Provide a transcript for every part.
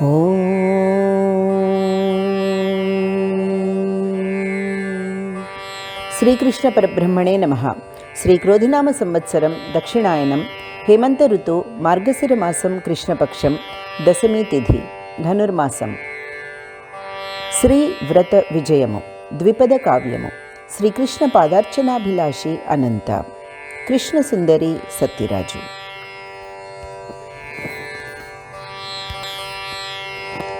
శ్రీకృష్ణ పరబ్రహ్మణే నమ. శ్రీ క్రోధినామ సంవత్సరం దక్షిణాయనం హేమంత ఋతు మార్గశిర మాసం కృష్ణపక్షం దశమి తిథి ధనుర్మాసం. శ్రీ వ్రత విజయము ద్విపద కావ్యము శ్రీకృష్ణ పాదార్చనాభిలాషి అనంత. కృష్ణ సుందరి సత్యరాజు.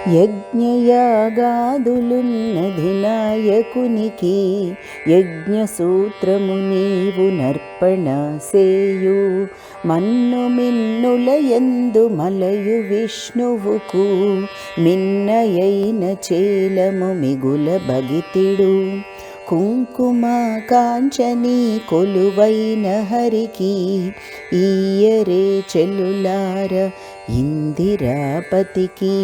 యజ్ఞయాగాదులున్నది నాయకునికి యజ్ఞసూత్రము నీవు నర్పణ సేయు మన్ను మిన్నుల ఎందు మలయు విష్ణువుకు మిన్నయైన చేలము మిగుల బగితిడు కుంకుమ కాంచని కొలువైన హరికి ఈయరే చెల్లులార ఇందిరాపతికి.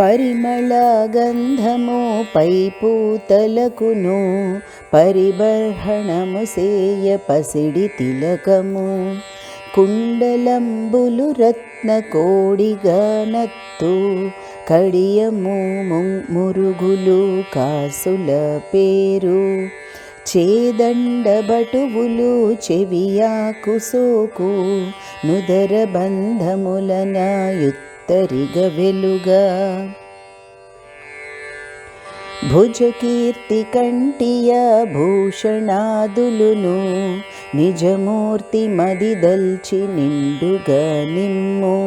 పరిమళ గంధము పై పూతలకును పరిబర్హణము సేయ పసిడి తిలకము. కుండలంబులు రత్న కోడిగా నత్తు కడియము ము- మురుగులు కాసుల పేరు. చేదండబటువులు చెవియాకు సోకు నుదర బంధములనాయుత్తరిగ వెలుగా భుజకీర్తి కంటియ భూషణాదులును నిజమూర్తి మదిదల్చి నిండుగా నిమ్ము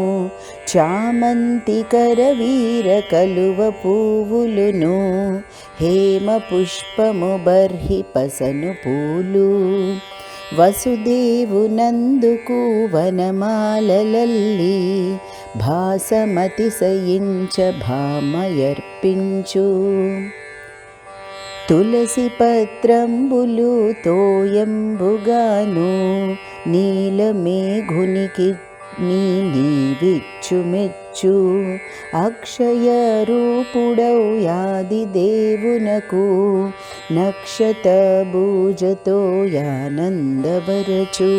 చామంతి కరవీర కలువ పువ్వులును హేమ పుష్పము బర్హి పసను పూలు వసుదేవునందుకు వనమాలలల్లి भासमतिशयिञ्च भामयर्पिञ्चु। तुलसीपत्रम्बुलुतोऽयं बु गान अक्षयरूपुडौ यादिदेवुनकु यादिदेवुनको नक्षतभुजतोयानन्दवरचु